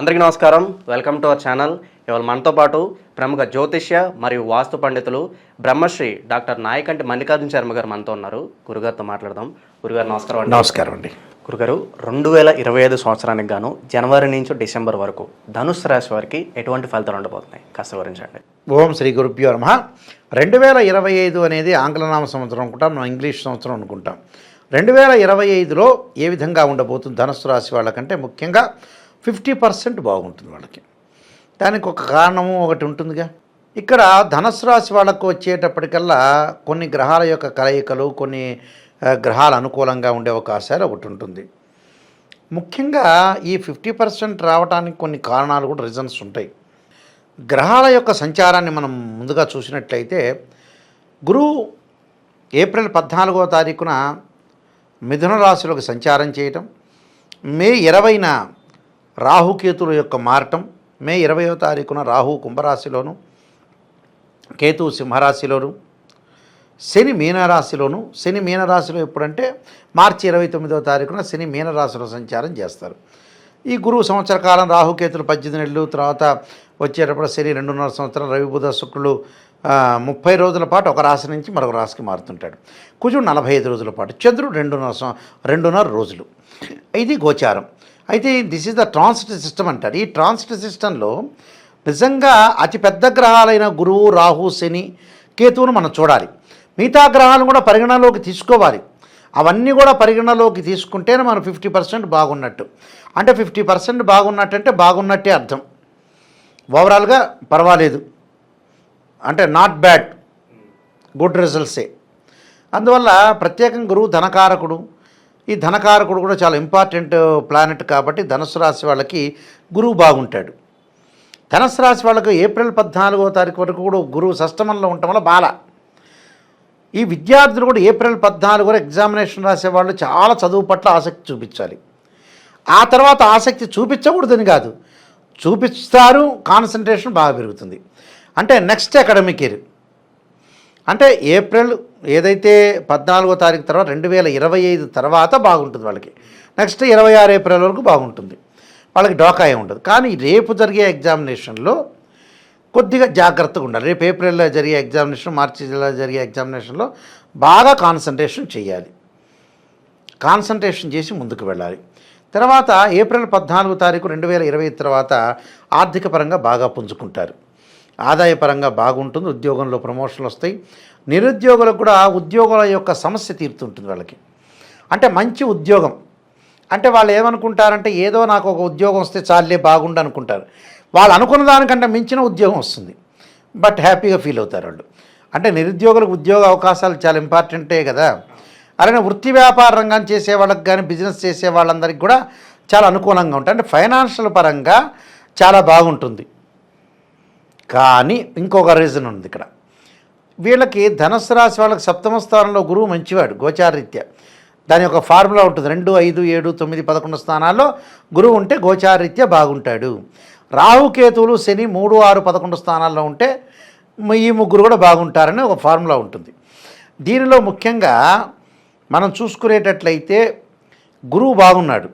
అందరికీ నమస్కారం. Welcome to our channel ఇవాళ మనతో పాటు ప్రముఖ జ్యోతిష్య మరియు వాస్తు పండితులు బ్రహ్మశ్రీ డాక్టర్ నాయకంటి మల్లికార్జున శర్మ గారు మనతో ఉన్నారు. గురుగారితో మాట్లాడదాం. గురుగారు నమస్కారం అండి. నమస్కారం అండి. గురుగారు రెండు వేల ఇరవై ఐదు సంవత్సరానికి గాను జనవరి నుంచి డిసెంబర్ వరకు ధనుసు రాశి వారికి ఎటువంటి ఫలితాలు ఉండబోతున్నాయి? కాస్త వివరించండి. ఓం శ్రీ గురుభ్యో నమ. రెండు వేల ఇరవై ఐదు అనేది ఆంగ్లనామ సంవత్సరం అనుకుంటాం మనం ఇంగ్లీష్ సంవత్సరం అనుకుంటాం. రెండు వేల ఇరవై ఐదులో ఏ విధంగా ఉండబోతుంది ధనుసు రాశి వాళ్ళకంటే ముఖ్యంగా ఫిఫ్టీ పర్సెంట్ బాగుంటుంది వాళ్ళకి. దానికి ఒక కారణము ఒకటి ఉంటుందిగా. ఇక్కడ ధనుసు రాశి వాళ్ళకు వచ్చేటప్పటికల్లా కొన్ని గ్రహాల యొక్క కలయికలు కొన్ని గ్రహాలు అనుకూలంగా ఉండే అవకాశాలు ఒకటి ఉంటుంది. ముఖ్యంగా ఈ ఫిఫ్టీ పర్సెంట్ రావడానికి కొన్ని కారణాలు కూడా రీజన్స్ ఉంటాయి. గ్రహాల యొక్క సంచారాన్ని మనం ముందుగా చూసినట్లయితే గురువు ఏప్రిల్ పద్నాలుగో తారీఖున మిథున రాశిలోకి సంచారం చేయటం మే ఇరవైన రాహుకేతుల యొక్క మారటం మే ఇరవయో తారీఖున రాహు కుంభరాశిలోను కేతు సింహరాశిలోను శని మీనరాశిలోను. శని మీనరాశిలో ఎప్పుడంటే మార్చి ఇరవై తొమ్మిదవ తారీఖున శని మీనరాశిలో సంచారం చేస్తారు. ఈ గురువు సంవత్సర కాలం రాహుకేతులు పద్దెనిమిది నెలలు తర్వాత వచ్చేటప్పుడు శని రెండున్నర సంవత్సరం రవి బుధ శుక్రులు ముప్పై రోజుల పాటు ఒక రాశి నుంచి మరొక రాశికి మారుతుంటాడు. కుజుడు నలభై ఐదు రోజుల పాటు చంద్రుడు రెండున్నర సం- రెండున్నర రోజులు. ఇది గోచారం. అయితే this is the transit system అంటారు. ఈ ట్రాన్సిట్ సిస్టంలో నిజంగా అతి పెద్ద గ్రహాలైన గురువు రాహు శని కేతువును మనం చూడాలి. మిగతా గ్రహాలను కూడా పరిగణలోకి తీసుకోవాలి. అవన్నీ కూడా పరిగణలోకి తీసుకుంటేనే మనం ఫిఫ్టీ పర్సెంట్ బాగున్నట్టు. అంటే ఫిఫ్టీ పర్సెంట్ బాగున్నట్టు అంటే బాగున్నట్టే అర్థం. ఓవరాల్గా పర్వాలేదు. అంటే నాట్ బ్యాడ్ గుడ్ రిజల్ట్సే అందువల్ల ప్రత్యేకంగా గురువు ధనకారకుడు ఈ ధనకారకుడు కూడా చాలా ఇంపార్టెంట్ ప్లానెట్ కాబట్టి ధనుసు రాశి వాళ్ళకి గురువు బాగుంటాడు. ధనుసు రాశి వాళ్ళకు ఏప్రిల్ పద్నాలుగో తారీఖు వరకు కూడా గురువు సష్టమంలో ఉండటం వల్ల బాల. ఈ విద్యార్థులు కూడా ఏప్రిల్ పద్నాలుగు వరకు ఎగ్జామినేషన్ రాసేవాళ్ళు చాలా చదువు పట్ల ఆసక్తి చూపించాలి. ఆ తర్వాత ఆసక్తి చూపించకూడదని కాదు చూపిస్తారు కాన్సన్ట్రేషన్ బాగా పెరుగుతుంది. అంటే నెక్స్ట్ అకాడమిక్ ఇయర్ అంటే ఏప్రిల్ ఏదైతే పద్నాలుగో తారీఖు తర్వాత రెండు వేల ఇరవై ఐదు తర్వాత బాగుంటుంది వాళ్ళకి. నెక్స్ట్ ఇరవై ఆరు ఏప్రిల్ వరకు బాగుంటుంది. వాళ్ళకి డోకాయ ఉండదు. కానీ రేపు జరిగే ఎగ్జామినేషన్లో కొద్దిగా జాగ్రత్తగా ఉండాలి. రేపు ఏప్రిల్లో జరిగే ఎగ్జామినేషన్ మార్చిలో జరిగే ఎగ్జామినేషన్లో బాగా కాన్సన్ట్రేషన్ చేయాలి. కాన్సన్ట్రేషన్ చేసి ముందుకు వెళ్ళాలి. తర్వాత ఏప్రిల్ పద్నాలుగు తారీఖు రెండు వేల ఇరవై తర్వాత ఆర్థిక పరంగా బాగా పుంజుకుంటారు. ఆదాయపరంగా బాగుంటుంది ఉద్యోగంలో ప్రమోషన్లు వస్తాయి. నిరుద్యోగులకు కూడా ఉద్యోగుల యొక్క సమస్య తీరుతుంటుంది వాళ్ళకి. అంటే మంచి ఉద్యోగం. అంటే వాళ్ళు ఏమనుకుంటారంటే ఏదో నాకు ఒక ఉద్యోగం వస్తే చాలే బాగుండు అనుకుంటారు. వాళ్ళు అనుకున్న దానికంటే మించిన ఉద్యోగం వస్తుంది. బట్ హ్యాపీగా ఫీల్ అవుతారు వాళ్ళు. అంటే నిరుద్యోగులకు ఉద్యోగ అవకాశాలు చాలా ఇంపార్టెంటే కదా. అలానే వృత్తి వ్యాపార రంగం చేసే వాళ్ళకి కానీ బిజినెస్ చేసే వాళ్ళందరికీ కూడా చాలా అనుకూలంగా ఉంటాయి. అంటే ఫైనాన్షియల్ పరంగా చాలా బాగుంటుంది. కానీ ఇంకొక రీజన్ ఉంది ఇక్కడ. వీళ్ళకి ధనస్సు రాశి వాళ్ళకి సప్తమ స్థానంలో గురువు మంచివాడు గోచారరీత్యా. దాని యొక్క ఫార్ములా ఉంటుంది. రెండు ఐదు ఏడు తొమ్మిది పదకొండు స్థానాల్లో గురువు ఉంటే గోచారరీత్యా బాగుంటాడు. రాహుకేతువులు శని మూడు ఆరు పదకొండు స్థానాల్లో ఉంటే ఈ ముగ్గురు కూడా బాగుంటారని ఒక ఫార్ములా ఉంటుంది. దీనిలో ముఖ్యంగా మనం చూసుకునేటట్లయితే గురువు బాగున్నాడు.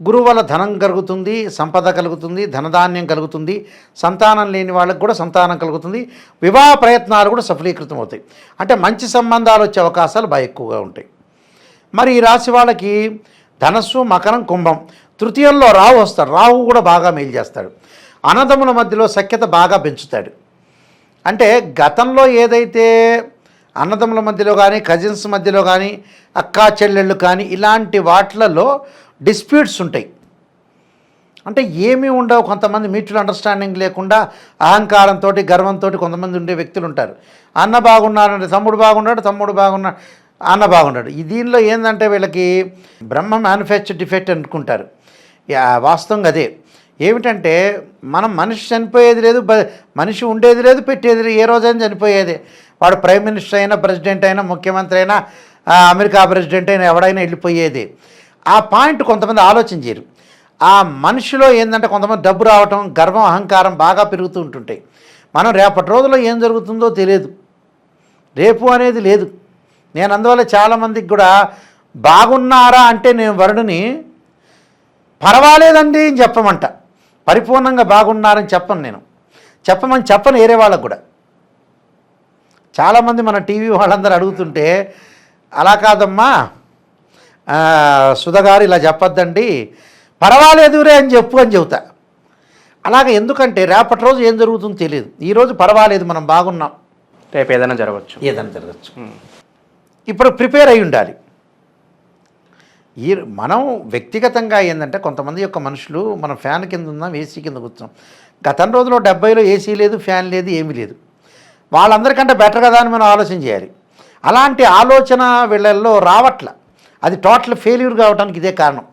గురువు వల్ల ధనం కలుగుతుంది సంపద కలుగుతుంది ధనధాన్యం కలుగుతుంది సంతానం లేని వాళ్ళకి కూడా సంతానం కలుగుతుంది వివాహ ప్రయత్నాలు కూడా సఫలీకృతం అవుతాయి. అంటే మంచి సంబంధాలు వచ్చే అవకాశాలు బాగా ఎక్కువగా ఉంటాయి. మరి ఈ రాశి వాళ్ళకి ధనస్సు మకరం కుంభం తృతీయంలో రాహు వస్తాడు. రాహు కూడా బాగా మేలు చేస్తాడు. అన్నదమ్ముల మధ్యలో సఖ్యత బాగా పెంచుతాడు. అంటే గతంలో ఏదైతే అన్నదమ్ముల మధ్యలో కానీ కజిన్స్ మధ్యలో కానీ అక్కా చెల్లెళ్ళు కానీ ఇలాంటి వాటిలలో డిస్ప్యూట్స్ ఉంటాయి. అంటే ఏమీ ఉండవు. కొంతమంది మ్యూచువల్ అండర్స్టాండింగ్ లేకుండా అహంకారంతో గర్వంతో కొంతమంది ఉండే వ్యక్తులు ఉంటారు. అన్న బాగున్నాడంటే తమ్ముడు బాగున్నాడు తమ్ముడు బాగున్నాడు అన్న బాగున్నాడు. ఈ దీనిలో ఏంటంటే వీళ్ళకి బ్రహ్మ మ్యానుఫ్యాక్చర్ డిఫెక్ట్ అనుకుంటారు. యా, వాస్తవంగా అదే. ఏమిటంటే మనం మనిషి చనిపోయేది లేదు మనిషి ఉండేది లేదు పెట్టేది లేదు ఏ రోజైనా చనిపోయేదే. వాడు ప్రైమ్ మినిస్టర్ అయినా ప్రెసిడెంట్ అయినా ముఖ్యమంత్రి అయినా అమెరికా ప్రెసిడెంట్ అయినా ఎవడైనా వెళ్ళిపోయేది. ఆ పాయింట్ కొంతమంది ఆలోచించారు ఆ మనిషిలో ఏంటంటే కొంతమంది డబ్బు రావటం గర్వం అహంకారం బాగా పెరుగుతూ ఉంటుంటాయి. మనం రేపటి రోజుల్లో ఏం జరుగుతుందో తెలియదు. రేపు అనేది లేదు. నేను అందువల్ల చాలామందికి కూడా బాగున్నారా అంటే నేను వరుడిని పర్వాలేదండి అని చెప్పమంట. పరిపూర్ణంగా బాగున్నారని చెప్పను నేను. చెప్పమని చెప్పను వేరే వాళ్ళకు కూడా. చాలామంది మన టీవీ వాళ్ళందరూ అడుగుతుంటే అలా కాదమ్మా సుధగారు ఇలా చెప్పొద్దండి పర్వాలేదురే అని చెప్పు అని చెబుతా. అలాగే ఎందుకంటే రేపటి రోజు ఏం జరుగుతుందో తెలియదు. ఈరోజు పర్వాలేదు మనం బాగున్నాం. రేపు ఏదైనా జరగవచ్చు. ఏదైనా జరగచ్చు. ఇప్పుడు ప్రిపేర్ అయి ఉండాలి. ఈ మనం వ్యక్తిగతంగా ఏంటంటే కొంతమంది యొక్క మనుషులు మనం ఫ్యాన్ కింద ఉన్నాం ఏసీ కింద కూర్చున్నాం. గతం రోజులో డెబ్బైలో ఏసీ లేదు ఫ్యాన్ లేదు ఏమీ లేదు. వాళ్ళందరికంటే బెటర్ కదా అని మనం ఆలోచన చేయాలి. అలాంటి ఆలోచన వీళ్ళల్లో రావట్ల. అది టోటల్ ఫెయిల్యూర్ కావడానికి ఇదే కారణం.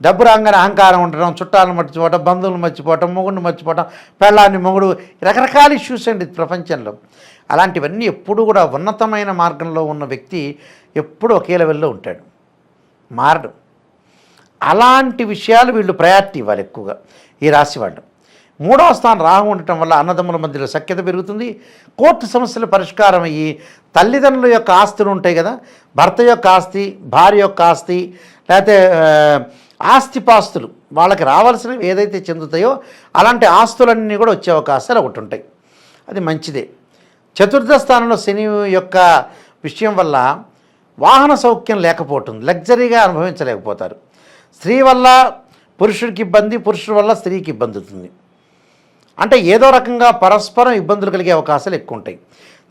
డబ్బు రాగానే అహంకారం ఉండడం చుట్టాలను మర్చిపోవటం బంధువులను మర్చిపోవటం మొగుడిని మర్చిపోవటం పెళ్ళాన్ని మొగుడు రకరకాల ఇష్యూస్ అండి ప్రపంచంలో. అలాంటివన్నీ ఎప్పుడు కూడా ఉన్నతమైన మార్గంలో ఉన్న వ్యక్తి ఎప్పుడు ఒకే లెవెల్లో ఉంటాడు. మారడు. అలాంటి విషయాలు వీళ్ళు ప్రయారిటీ ఇవ్వాలి ఎక్కువగా ఈ రాశి వాళ్ళు. మూడవ స్థానం రాహు ఉండటం వల్ల అన్నదమ్ముల మధ్యలో సఖ్యత పెరుగుతుంది. కోర్టు సమస్యలు పరిష్కారం అయ్యి తల్లిదండ్రుల యొక్క ఆస్తులు ఉంటాయి కదా భర్త యొక్క ఆస్తి భార్య యొక్క ఆస్తి లేకపోతే ఆస్తిపాస్తులు వాళ్ళకి రావాల్సినవి ఏదైతే చెందుతాయో అలాంటి ఆస్తులన్నీ కూడా వచ్చే అవకాశాలు ఒకటి ఉంటాయి. అది మంచిదే. చతుర్థ స్థానంలో శని యొక్క విషయం వల్ల వాహన సౌఖ్యం లేకపోవటం లగ్జరీగా అనుభవించలేకపోతారు. స్త్రీ వల్ల పురుషుడికి ఇబ్బంది పురుషుడి వల్ల స్త్రీకి ఇబ్బంది అవుతుంది. అంటే ఏదో రకంగా పరస్పరం ఇబ్బందులు కలిగే అవకాశాలు ఎక్కువ ఉంటాయి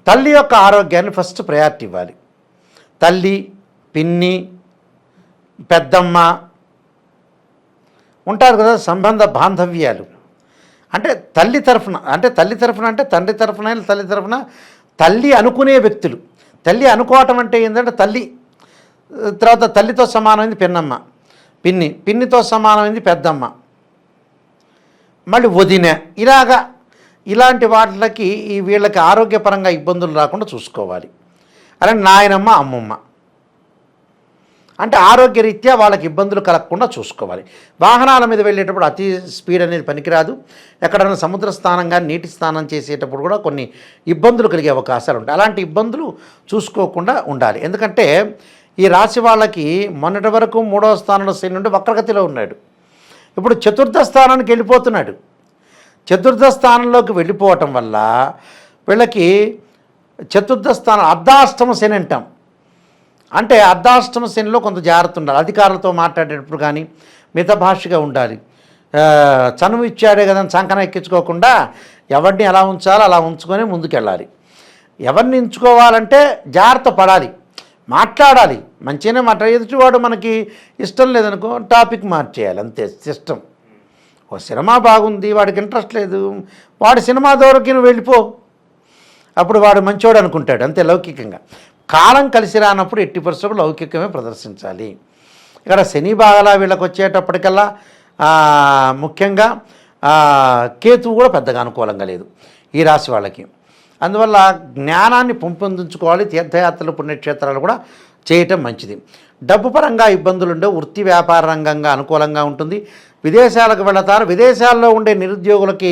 తల్లి యొక్క ఆరోగ్యాన్ని ఫస్ట్ ప్రయారిటీ ఇవ్వాలి. తల్లి పిన్ని పెద్దమ్మ ఉంటారు కదా సంబంధ బాంధవ్యాలు. అంటే తల్లి తరఫున అంటే తల్లి తరఫున అంటే తండ్రి తరఫున తల్లి తరఫున తల్లి అనుకునే వ్యక్తులు. తల్లి అనుకోవటం అంటే ఏంటంటే తల్లి తర్వాత తల్లితో సమానమైంది పిన్నమ్మ పిన్ని పిన్నితో సమానమైంది పెద్దమ్మ. మళ్ళీ వదిన. ఇలాగా ఇలాంటి వాటికి ఈ వీళ్ళకి ఆరోగ్యపరంగా ఇబ్బందులు రాకుండా చూసుకోవాలి. అలాంటి నాయనమ్మ అమ్మమ్మ. అంటే ఆరోగ్యరీత్యా వాళ్ళకి ఇబ్బందులు కలగకుండా చూసుకోవాలి. వాహనాల మీద వెళ్ళేటప్పుడు అతి స్పీడ్ అనేది పనికిరాదు. ఎక్కడైనా సముద్ర స్థానంగా నీటి స్నానం చేసేటప్పుడు కూడా కొన్ని ఇబ్బందులు కలిగే అవకాశాలు ఉంటాయి. అలాంటి ఇబ్బందులు చూసుకోకుండా ఉండాలి. ఎందుకంటే ఈ రాశి వాళ్ళకి మొన్నటి వరకు మూడవ స్థానంలో శని నుండి వక్రగతిలో ఉన్నాడు. ఇప్పుడు చతుర్థ స్థానానికి వెళ్ళిపోతున్నాడు. చతుర్థ స్థానంలోకి వెళ్ళిపోవటం వల్ల వీళ్ళకి చతుర్థ స్థానం అర్ధాష్టమ శని అంటాం. అంటే అర్ధాష్టమ శనిలో కొంత జాగ్రత్త ఉండాలి. అధికారులతో మాట్లాడేటప్పుడు కానీ మిత భాషగా ఉండాలి. చనువు ఇచ్చాడే కదా అని ఎక్కించుకోకుండా ఎవరిని ఎలా ఉంచాలో అలా ఉంచుకొని ముందుకెళ్ళాలి. ఎవరిని ఎంచుకోవాలంటే జాగ్రత్త పడాలి. మాట్లాడాలి. మంచిగానే మాట్లాడి ఎదుటివాడు మనకి ఇష్టం లేదనుకో టాపిక్ మార్చేయాలి. అంతే సిస్టమ్ ఓ సినిమా బాగుంది వాడికి ఇంట్రెస్ట్ లేదు. వాడి సినిమా దూరకి నువ్వు వెళ్ళిపో. అప్పుడు వాడు మంచోడు అనుకుంటాడు అంతే లౌకికంగా. కాలం కలిసి రానప్పుడు ఎట్టి పరిస్థితులు లౌకికమే ప్రదర్శించాలి. ఇక్కడ శని బాగలా వీళ్ళకి వచ్చేటప్పటికల్లా ముఖ్యంగా కేతువు కూడా పెద్దగా అనుకూలంగా లేదు ఈ రాశి వాళ్ళకి. అందువల్ల జ్ఞానాన్ని పెంపొందించుకోవాలి తీర్థయాత్రలు పుణ్యక్షేత్రాలు కూడా చేయటం మంచిది. డబ్బు పరంగా ఇబ్బందులు ఉండే వృత్తి వ్యాపార రంగంగా అనుకూలంగా ఉంటుంది. విదేశాలకు వెళతారు. విదేశాల్లో ఉండే నిరుద్యోగులకి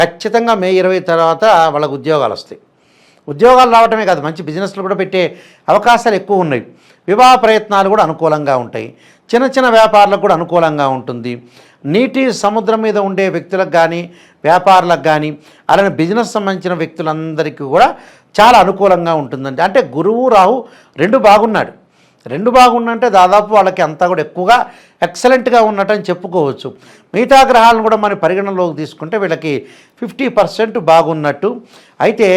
ఖచ్చితంగా మే ఇరవై తర్వాత వాళ్ళకు ఉద్యోగాలు వస్తాయి. ఉద్యోగాలు రావటమే కాదు మంచి బిజినెస్లు కూడా పెట్టే అవకాశాలు ఎక్కువ ఉన్నాయి. వివాహ ప్రయత్నాలు కూడా అనుకూలంగా ఉంటాయి. చిన్న చిన్న వ్యాపారాలకు కూడా అనుకూలంగా ఉంటుంది. నీటి సముద్రం మీద ఉండే వ్యక్తులకు కానీ వ్యాపారులకు కానీ అలానే బిజినెస్ సంబంధించిన వ్యక్తులందరికీ కూడా చాలా అనుకూలంగా ఉంటుందండి. అంటే గురువు రాహు రెండు బాగున్నాడు. రెండు బాగున్నంటే దాదాపు వాళ్ళకి అంతా కూడా ఎక్కువగా ఎక్సలెంట్గా ఉన్నట్టని చెప్పుకోవచ్చు. మిగతా గ్రహాలను కూడా మనం పరిగణనలోకి తీసుకుంటే వీళ్ళకి ఫిఫ్టీ పర్సెంట్ బాగున్నట్టు. అయితే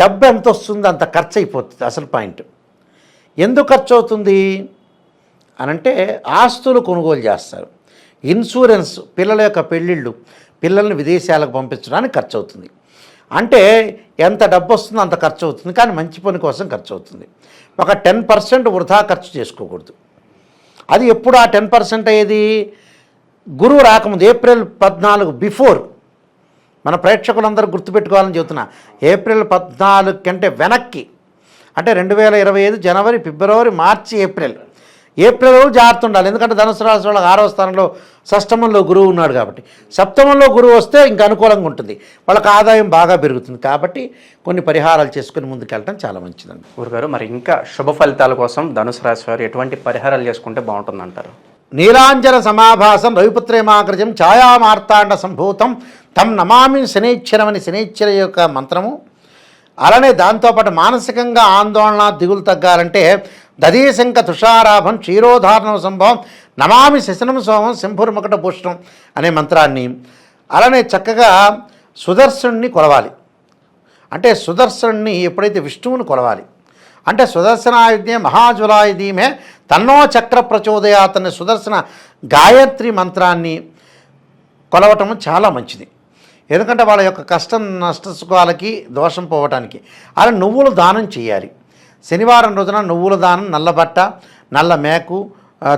డబ్బు ఎంత వస్తుంది? అంత ఖర్చు అయిపోతుంది అసలు పాయింట్. ఎందుకు ఖర్చు అవుతుంది అనంటే ఆస్తులు కొనుగోలు చేస్తారు. ఇన్సూరెన్స్ పిల్లల యొక్క పెళ్ళిళ్ళు పిల్లల్ని విదేశాలకు పంపించడానికి ఖర్చు అవుతుంది అంటే ఎంత డబ్బు వస్తుందో అంత ఖర్చు అవుతుంది కానీ మంచి పని కోసం ఖర్చు అవుతుంది ఒక టెన్ పర్సెంట్ వృధా ఖర్చు చేసుకోకూడదు. అది ఎప్పుడు ఆ టెన్ పర్సెంట్ అయ్యేది? గురువు రాకముందు ఏప్రిల్ పద్నాలుగు బిఫోర్. మన ప్రేక్షకులందరూ గుర్తుపెట్టుకోవాలని చెబుతున్నా. ఏప్రిల్ పద్నాలుగు కంటే వెనక్కి. అంటే రెండు వేల ఇరవై ఐదు జనవరి ఫిబ్రవరి మార్చి ఏప్రిల్. ఏప్రిల్ వరకు జాగ్రత్త ఉండాలి. ఎందుకంటే ధనుసు రాశి వాళ్ళకి ఆరవ స్థానంలో షష్టమంలో గురువు ఉన్నాడు కాబట్టి. సప్తమంలో గురువు వస్తే ఇంకా అనుకూలంగా ఉంటుంది. వాళ్ళకి ఆదాయం బాగా పెరుగుతుంది కాబట్టి కొన్ని పరిహారాలు చేసుకుని ముందుకెళ్ళటం చాలా మంచిదండి. గురుగారు మరి ఇంకా శుభ ఫలితాల కోసం ధనుసు రాశి వారు ఎటువంటి పరిహారాలు చేసుకుంటే బాగుంటుందంటారు? నీలాంజన సమాభాసం రవిపుత్రేమాగ్రజం ఛాయామార్తాండ సంభూతం తం నమామి శనేశ్వరమని శనేశ్వర యొక్క మంత్రము. అలానే దాంతోపాటు మానసికంగా ఆందోళన దిగులు తగ్గాలంటే దదీశంక తుషారాభం క్షీరోధారణ సంభవం నమామి శశనం సోమం శంభుర్మకట భూషణం అనే మంత్రాన్ని అలానే చక్కగా సుదర్శుణ్ణి కొలవాలి. అంటే సుదర్శనుణ్ణి ఎప్పుడైతే విష్ణువుని కొలవాలి అంటే సుదర్శనాయుధ్యే మహాజ్వలాయుధీమే తన్నో చక్ర ప్రచోదయాత్ సుదర్శన గాయత్రి మంత్రాన్ని కొలవటం చాలా మంచిది. ఎందుకంటే వాళ్ళ యొక్క కష్టం నష్ట సుఖాలకి దోషం పోవటానికి. అలా నువ్వులు దానం చేయాలి. శనివారం రోజున నువ్వుల దానం నల్లబట్ట నల్ల మేకు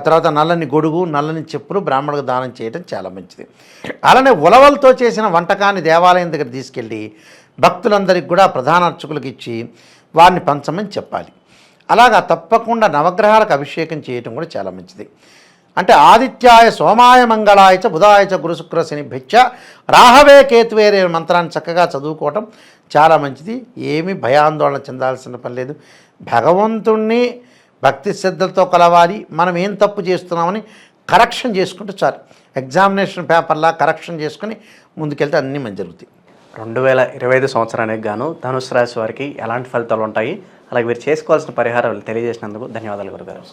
తర్వాత నల్లని గొడుగు నల్లని చెప్పులు బ్రాహ్మణులకు దానం చేయడం చాలా మంచిది. అలానే ఉలవలతో చేసిన వంటకాన్ని దేవాలయం దగ్గర తీసుకెళ్ళి భక్తులందరికీ కూడా ప్రధాన అర్చకులకు ఇచ్చి వారిని పంచమని చెప్పాలి. అలాగా తప్పకుండా నవగ్రహాలకు అభిషేకం చేయటం కూడా చాలా మంచిది. అంటే ఆదిత్యాయ సోమాయ మంగళాయచ బుధాయచ గురుశుక్ర చ శని రాహవే కేతువేరే మంత్రాన్ని చక్కగా చదువుకోవటం చాలా మంచిది. ఏమీ భయాందోళన చెందాల్సిన పని లేదు. భగవంతుణ్ణి భక్తి శ్రద్ధలతో కలవాలి. మనం ఏం తప్పు చేస్తున్నామని కరెక్షన్ చేసుకుంటే చాలు. ఎగ్జామినేషన్ పేపర్లా కరెక్షన్ చేసుకుని ముందుకెళ్తే అన్నీ మంచి జరుగుతాయి. రెండు వేల ఇరవై ఐదు సంవత్సరానికి గాను ధనుసు రాశి వారికి ఎలాంటి ఫలితాలు ఉంటాయి? అలాగే మీరు చేసుకోవాల్సిన పరిహారాలు తెలియజేసినందుకు ధన్యవాదాలు గురుగారు.